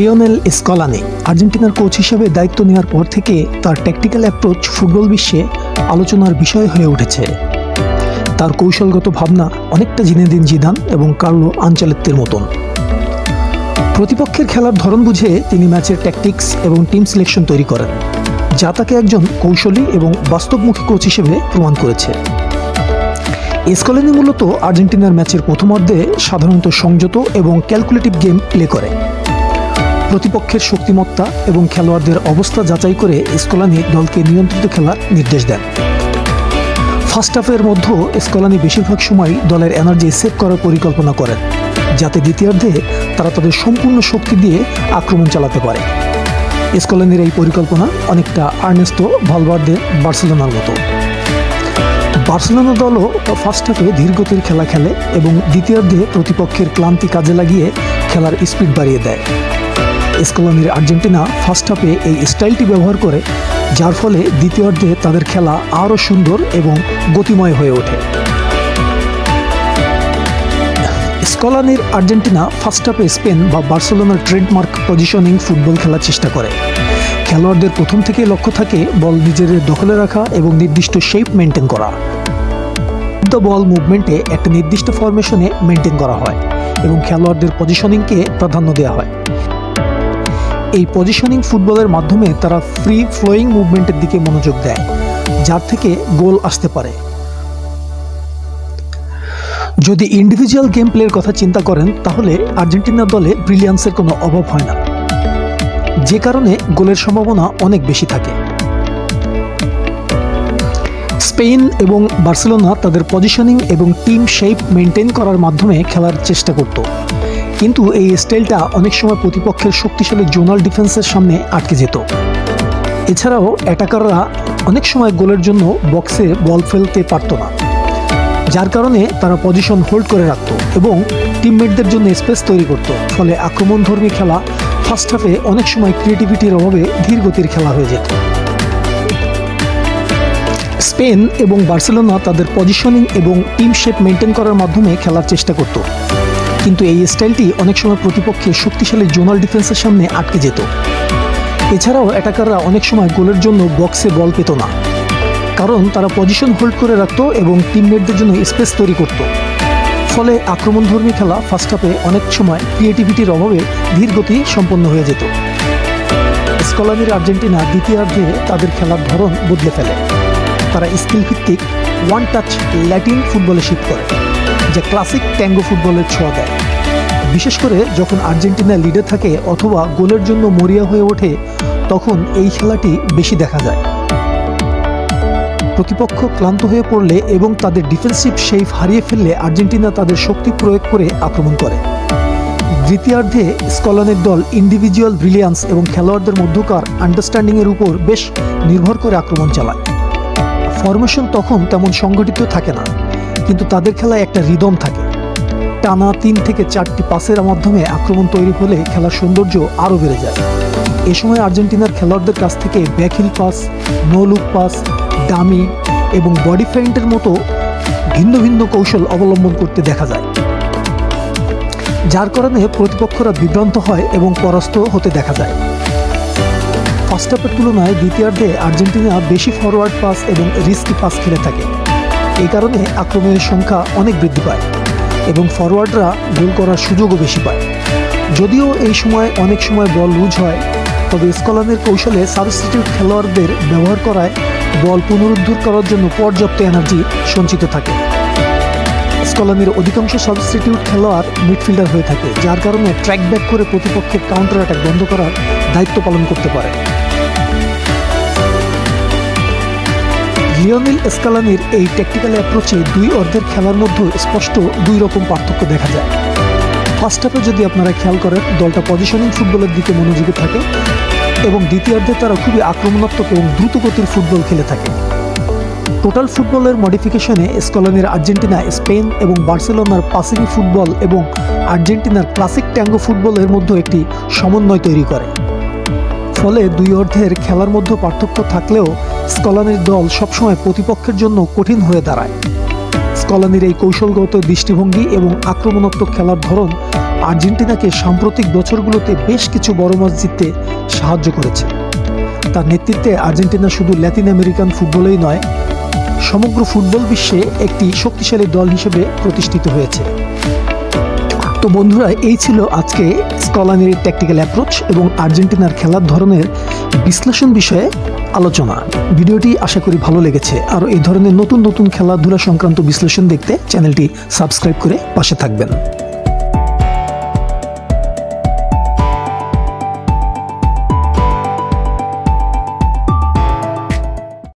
Lionel Scaloni আর্জেন্টিনার coach হিসেবে দায়িত্ব নেওয়ার পর থেকে তার ট্যাকটিক্যাল অ্যাপ্রোচ ফুটবল বিশ্বে আলোচনার বিষয় হয়ে উঠেছে। তার কৌশলগত ভাবনা অনেকটা জিনেদিন জিদান এবং কার্লো আঞ্চলিত্বের মতন। প্রতিপক্ষের খেলার ধরন বুঝে তিনি ম্যাচের ট্যাকটিক্স এবং টিম সিলেকশন তৈরি করেন, যা তাকে একজন কৌশলী এবং বাস্তবমুখী কোচ হিসেবে প্রমাণ করেছে। এসকলেনি মূলত আর্জেন্টিনার ম্যাচের প্রথমার্ধে সাধারণত সংযত এবং ক্যালকুলেটিভ গেম প্লে করে। প্রতিপক্ষের শক্তিমত্তা এবং খেলোয়াড়দের অবস্থা যাচাই করে স্কলানি দলকে নিয়ন্ত্রিত খেলার নির্দেশ দেন। ফার্স্ট হাফের মধ্যে স্কলানি বেশিরভাগ সময় দলের এনার্জি সেভ করার পরিকল্পনা করেন, যাতে দ্বিতীয়ার্ধে তারা তাদের সম্পূর্ণ শক্তি দিয়ে আক্রমণ চালাতে পারে। স্কলানির এই পরিকল্পনা অনেকটা আর্নেস্তো ভালভার্দে বার্সেলোনার মতো। বার্সেলোনা দলও ফার্স্ট হাফে ধীরগতির খেলা খেলে এবং দ্বিতীয়ার্ধে প্রতিপক্ষের ক্লান্তি কাজে লাগিয়ে খেলার স্পিড বাড়িয়ে দেয়। স্কলনির আর্জেন্টিনা ফার্স্ট হাফে এই স্টাইলটি ব্যবহার করে, যার ফলে দ্বিতীয়ার্ধে তাদের খেলা আরও সুন্দর এবং গতিময় হয়ে ওঠে। স্কলানির আর্জেন্টিনা ফার্স্ট হাফে স্পেন বা বার্সেলোনার ট্রেডমার্ক পজিশনিং ফুটবল খেলার চেষ্টা করে। খেলোয়াড়দের প্রথম থেকেই লক্ষ্য থাকে বল নিজেদের দখলে রাখা এবং নির্দিষ্ট শেপ মেনটেন করা। দ্য বল মুভমেন্টে একটা নির্দিষ্ট ফরমেশনে মেনটেন করা হয় এবং খেলোয়াড়দের পজিশনিংকে প্রাধান্য দেওয়া হয়। এই পজিশনিং ফুটবলের মাধ্যমে তারা ফ্রি ফ্লোয়িং মুভমেন্টের দিকে মনোযোগ দেয়, যার থেকে গোল আসতে পারে। যদি ইন্ডিভিজুয়াল গেম প্লের কথা চিন্তা করেন, তাহলে আর্জেন্টিনা দলে ব্রিলিয়ান্সের কোনো অভাব হয় না। যে কারণে গোলের সম্ভাবনা অনেক বেশি থাকে। স্পেন এবং বার্সেলোনা তাদের পজিশনিং এবং টিম শেপ মেনটেন করার মাধ্যমে খেলার চেষ্টা করত। কিন্তু এই স্টাইলটা অনেক সময় প্রতিপক্ষের শক্তিশালী জোনাল ডিফেন্সের সামনে আটকে যেত। এছাড়াও অ্যাটাকাররা অনেক সময় গোলের জন্য বক্সে বল ফেলতে পারত না, যার কারণে তারা পজিশন হোল্ড করে রাখত এবং টিমমেটদের জন্য স্পেস তৈরি করত। ফলে আক্রমণধর্মী খেলা ফার্স্ট হাফে অনেক সময় ক্রিয়েটিভিটির অভাবে ধীর গতির খেলা হয়ে যেত। স্পেন এবং বার্সেলোনা তাদের পজিশনিং এবং টিম শেপ মেনটেন করার মাধ্যমে খেলার চেষ্টা করত। কিন্তু এই স্টাইলটি অনেক সময় প্রতিপক্ষের শক্তিশালী জোনাল ডিফেন্সের সামনে আটকে যেত। এছাড়াও অ্যাটাকাররা অনেক সময় গোলের জন্য বক্সে বল পেত না। কারণ তারা পজিশন হোল্ড করে রাখত এবং টিমমেটদের জন্য স্পেস তৈরি করত। ফলে আক্রমণধর্মী খেলা ফার্স্ট হাফে অনেক সময় ক্রিয়েটিভিটির অভাবে ধীর গতি সম্পন্ন হয়ে যেত। স্কলানির আর্জেন্টিনা দ্বিতীয়ার্ধে তাদের খেলার ধরন বদলে ফেলে। তারা স্কিল ভিত্তিক ওয়ান টাচ ল্যাটিন ফুটবলে শিফট করে। যা ক্লাসিক ট্যাঙ্গো ফুটবলের ছোঁয়া দেয়। বিশেষ করে যখন আর্জেন্টিনা লিডে থাকে অথবা গোলের জন্য মরিয়া হয়ে ওঠে, তখন এই খেলাটি বেশি দেখা যায়। প্রতিপক্ষ ক্লান্ত হয়ে পড়লে এবং তাদের ডিফেন্সিভ শেফ হারিয়ে ফেললে আর্জেন্টিনা তাদের শক্তি প্রয়োগ করে আক্রমণ করে। দ্বিতীয়ার্ধে স্কলনের দল ইন্ডিভিজুয়াল ব্রিলিয়ান্স এবং খেলোয়াড়দের মধ্যকার আন্ডারস্ট্যান্ডিংয়ের উপর বেশ নির্ভর করে আক্রমণ চালায়। ফরমেশন তখন তেমন সংগঠিত থাকে না। কিন্তু তাদের খেলায় একটা রিদম থাকে। টানা তিন থেকে চারটি পাসের মাধ্যমে আক্রমণ তৈরি হলে খেলার সৌন্দর্য আরও বেড়ে যায়। এ সময় আর্জেন্টিনার খেলোয়াড়দের কাছ থেকে backheel pass, no look pass, dummy এবং বডি ফেইন্টের মতো ভিন্ন ভিন্ন কৌশল অবলম্বন করতে দেখা যায়। যার কারণে প্রতিপক্ষরা বিভ্রান্ত হয় এবং পরাস্ত হতে দেখা যায়। ফার্স্ট হাফের তুলনায় দ্বিতীয়ার্ধে আর্জেন্টিনা বেশি ফরওয়ার্ড পাস এবং রিস্কি পাস খেলে থাকে। এই কারণে আক্রমণের সংখ্যা অনেক বৃদ্ধি পায় এবং ফরওয়ার্ডরা গোল করার সুযোগও বেশি পায়। যদিও এই সময় অনেক সময় বল লুজ হয়, তবে স্কলানের কৌশলে সাবস্টিটিউট খেলোয়াড়দের ব্যবহার করায় বল পুনরুদ্ধার করার জন্য পর্যাপ্ত এনার্জি সঞ্চিত থাকে। স্কলানির অধিকাংশ সাবস্টিটিউট খেলোয়াড় মিডফিল্ডার হয়ে থাকে, যার কারণে ট্র্যাক ব্যাক করে প্রতিপক্ষের কাউন্টার অ্যাটাক বন্ধ করার দায়িত্ব পালন করতে পারে। লিওনেল স্কালানির এই ট্যাকটিক্যাল অ্যাপ্রোচে দুই অর্ধের খেলার মধ্যে স্পষ্ট দুই রকম পার্থক্য দেখা যায়। ফার্স্ট হাফে যদি আপনারা খেয়াল করেন, দলটা পজিশনিং ফুটবলের দিকে মনোযোগী থাকে এবং দ্বিতীয়ার্ধে তারা খুবই আক্রমণাত্মক এবং দ্রুতগতির ফুটবল খেলে থাকে। টোটাল ফুটবলের মডিফিকেশনে স্কলনের আর্জেন্টিনা, স্পেন এবং বার্সেলোনার পাসিং ফুটবল এবং আর্জেন্টিনার ক্লাসিক ট্যাঙ্গো ফুটবলের মধ্যে একটি সমন্বয় তৈরি করে। ফলে দুই অর্ধের খেলার মধ্যে পার্থক্য থাকলেও স্কলানের দল সবসময় প্রতিপক্ষের জন্য কঠিন হয়ে দাঁড়ায়। স্কলানির এই কৌশলগত দৃষ্টিভঙ্গি এবং আক্রমণাত্মক খেলার ধরন আর্জেন্টিনাকে সাম্প্রতিক বছরগুলোতে বেশ কিছু বড় ম্যাচ জিততে সাহায্য করেছে। তার নেতৃত্বে আর্জেন্টিনা শুধু ল্যাতিন আমেরিকান ফুটবলেই নয়, সমগ্র ফুটবল বিশ্বে একটি শক্তিশালী দল হিসেবে প্রতিষ্ঠিত হয়েছে। তো বন্ধুরা, এই ছিল আজকে স্কলানির ট্যাকটিক্যাল অ্যাপ্রোচ এবং আর্জেন্টিনার খেলার ধরনের বিশ্লেষণ বিষয়ে আলোচনা। ভিডিওটি আশা করি ভালো লেগেছে। আর এই ধরনের নতুন নতুন খেলাধুলা সংক্রান্ত বিশ্লেষণ দেখতে চ্যানেলটি সাবস্ক্রাইব করে পাশে থাকবেন।